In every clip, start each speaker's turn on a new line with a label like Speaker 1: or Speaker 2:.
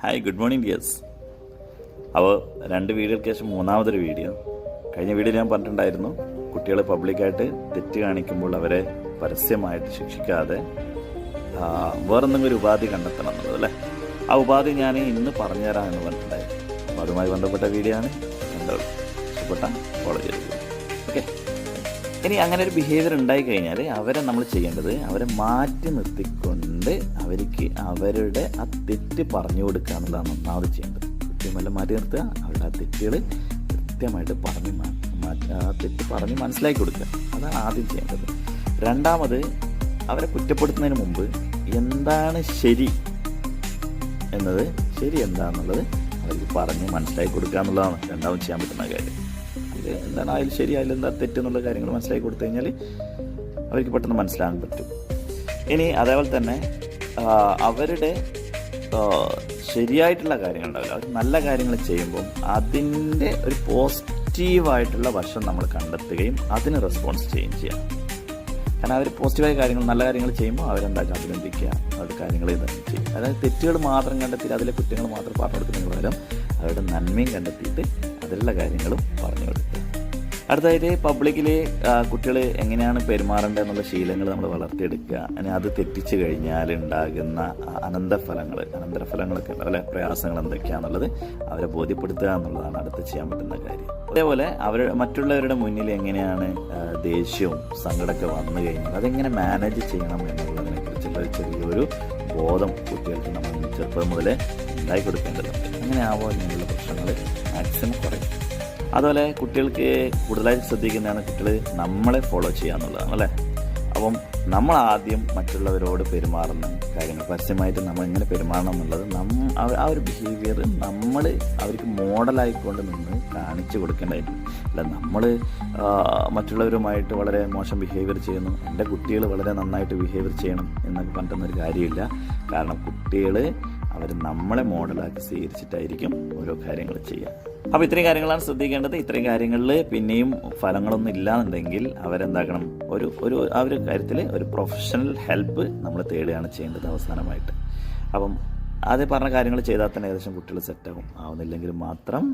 Speaker 1: Hi good morning dears അപ്പോൾ രണ്ട് വീഡിയോയ്ക്ക് ശേഷം മൂന്നാമതൊരു വീഡിയോ. കഴിഞ്ഞ വീഡിയോ ഞാൻ പറഞ്ഞിട്ടുണ്ടായിരുന്നു കുട്ടികൾ പബ്ലിക്കായിട്ട് തെറ്റ് കാണിക്കുമ്പോൾ അവരെ പരസ്യമായിട്ട് ശിക്ഷിക്കാതെ വേറെന്തെങ്കിലും ഒരു ഉപാധി കണ്ടെത്തണം എന്നുള്ളത് അല്ലേ? ആ ഉപാധി ഞാൻ ഇന്ന് പറഞ്ഞുതരാം എന്ന് പറഞ്ഞിട്ടുണ്ടായിരുന്നു. അപ്പോൾ അതുമായി ബന്ധപ്പെട്ട വീഡിയോ ആണ്. എന്താ ഇഷ്ടപ്പെട്ട ഫോളോ ചെയ്തത് ഓക്കെ ഇനി അങ്ങനെ ഒരു ബിഹേവിയർ ഉണ്ടായി കഴിഞ്ഞാൽ അവരെ നമ്മൾ ചെയ്യേണ്ടത് അവരെ മാറ്റി നിർത്തിക്കൊണ്ട് അവർക്ക് അവരുടെ ആ തെറ്റ് പറഞ്ഞു കൊടുക്കുക എന്നുള്ളതാണ് ഒന്നാമത് ചെയ്യേണ്ടത്. കൃത്യമല്ല മാറ്റി നിർത്തുക അവരുടെ ആ തെറ്റുകൾ കൃത്യമായിട്ട് പറഞ്ഞ് ആ തെറ്റ് പറഞ്ഞ് മനസ്സിലാക്കി കൊടുക്കുക. അതാണ് ആദ്യം ചെയ്യേണ്ടത്. രണ്ടാമത് അവരെ കുറ്റപ്പെടുത്തുന്നതിന് മുമ്പ് എന്താണ് ശരി എന്നത് ശരി എന്താണെന്നുള്ളത് അവർക്ക് പറഞ്ഞ് മനസ്സിലാക്കി കൊടുക്കുക എന്നുള്ളതാണ് രണ്ടാമത് ചെയ്യാൻ പറ്റുന്ന കാര്യം. അതിൽ എന്താണ് അതിൽ ശരി അതിൽ എന്താ തെറ്റെന്നുള്ള കാര്യങ്ങൾ മനസ്സിലാക്കി കൊടുത്തു കഴിഞ്ഞാൽ അവർക്ക് പെട്ടെന്ന് മനസ്സിലാകാൻ പറ്റും. ഇനി അതേപോലെ തന്നെ അവരുടെ ശരിയായിട്ടുള്ള കാര്യങ്ങൾ ഉണ്ടാവില്ല അവർ നല്ല കാര്യങ്ങൾ ചെയ്യുമ്പോൾ അതിന്റെ ഒരു പോസിറ്റീവായിട്ടുള്ള വശം നമ്മൾ കണ്ടെത്തുകയും അതിന് റെസ്പോൺസ് ചെയ്യുകയും ചെയ്യാം. കാരണം അവർ പോസിറ്റീവായ കാര്യങ്ങൾ നല്ല കാര്യങ്ങൾ ചെയ്യുമ്പോൾ അവരെന്താക്കുക അഭിനന്ദിക്കുക അവരുടെ കാര്യങ്ങൾ ഇതൊക്കെ ചെയ്യും. അതായത് തെറ്റുകൾ മാത്രം കണ്ടെത്തി അതിലെ കുറ്റങ്ങൾ മാത്രം പറഞ്ഞു കൊടുക്കുന്നതിന് പകരം അവരുടെ നന്മയും കണ്ടെത്തിയിട്ട് അതിലുള്ള കാര്യങ്ങളും പറഞ്ഞു കൊടുക്കുക അടുത്തതായിട്ട് പബ്ലിക്കിൽ കുട്ടികൾ എങ്ങനെയാണ് പെരുമാറേണ്ടത് എന്നുള്ള ശീലങ്ങൾ നമ്മൾ വളർത്തിയെടുക്കുക. അങ്ങനെ അത് തെറ്റിച്ചു കഴിഞ്ഞാൽ ഉണ്ടാകുന്ന അനന്തഫലങ്ങൾ അനന്തരഫലങ്ങളൊക്കെ ഉണ്ട്. അല്ലെ പ്രയാസങ്ങൾ എന്തൊക്കെയാണെന്നുള്ളത് അവരെ ബോധ്യപ്പെടുത്തുക എന്നുള്ളതാണ് അടുത്ത് ചെയ്യാൻ പറ്റുന്ന കാര്യം. അതേപോലെ അവർ മറ്റുള്ളവരുടെ മുന്നിൽ എങ്ങനെയാണ് ദേഷ്യവും സങ്കടമൊക്കെ വന്നു കഴിഞ്ഞാൽ അതെങ്ങനെ മാനേജ് ചെയ്യണം എന്നുള്ളതിനെ കുറിച്ചുള്ള ഒരു ചെറിയൊരു ബോധം കുട്ടികൾക്ക് നമ്മൾ ചെറുപ്പം മുതലേ ഉണ്ടായി കൊടുക്കേണ്ടതുണ്ട്. അങ്ങനെ ആവുമ്പോൾ ഇങ്ങനെയുള്ള പ്രശ്നങ്ങൾ മാക്സിമം കുറയും. അതുപോലെ കുട്ടികൾക്ക് കൂടുതലായിട്ട് ശ്രദ്ധിക്കുന്നതാണ് കുട്ടികൾ നമ്മളെ ഫോളോ ചെയ്യുക എന്നുള്ളതാണ് അല്ലേ? അപ്പം നമ്മൾ ആദ്യം മറ്റുള്ളവരോട് പെരുമാറുന്ന കാര്യങ്ങൾ പരസ്യമായിട്ട് നമ്മൾ എങ്ങനെ പെരുമാറണം എന്നുള്ളത് നമ്മ ആ- ആ ഒരു ബിഹേവിയർ നമ്മൾ അവർക്ക് മോഡലായിക്കൊണ്ട് നിന്ന് കാണിച്ചു കൊടുക്കേണ്ടതായിരുന്നു അല്ല നമ്മൾ മറ്റുള്ളവരുമായിട്ട് വളരെ മോശം ബിഹേവിയർ ചെയ്യുന്നു എന്റെ കുട്ടികൾ വളരെ നന്നായിട്ട് ബിഹേവിയർ ചെയ്യണം എന്നൊക്കെ പറഞ്ഞിട്ടൊന്നൊരു കാര്യമില്ല. കാരണം കുട്ടികൾ അവർ നമ്മളെ മോഡലാക്കി സ്വീകരിച്ചിട്ടായിരിക്കും ഓരോ കാര്യങ്ങൾ ചെയ്യുക. അപ്പോൾ ഇത്രയും കാര്യങ്ങളാണ് ശ്രദ്ധിക്കേണ്ടത്. ഇത്രയും കാര്യങ്ങളിൽ പിന്നെയും ഫലങ്ങളൊന്നും ഇല്ലാന്നുണ്ടെങ്കിൽ അവരെന്താക്കണം? ഒരു ഒരു ആ ഒരു കാര്യത്തിൽ ഒരു പ്രൊഫഷണൽ ഹെൽപ്പ് നമ്മൾ തേടുകയാണ് ചെയ്യേണ്ടത് അവസാനമായിട്ട്. അപ്പം ആദ്യം പറഞ്ഞ കാര്യങ്ങൾ ചെയ്താൽ തന്നെ ഏകദേശം കുട്ടികൾ സെറ്റാകും ആവുന്നില്ലെങ്കിൽ മാത്രം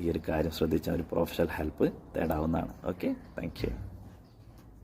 Speaker 1: ഈ ഒരു കാര്യം ശ്രദ്ധിച്ചാൽ ഒരു പ്രൊഫഷണൽ ഹെൽപ്പ് തേടാവുന്നതാണ്. Okay thank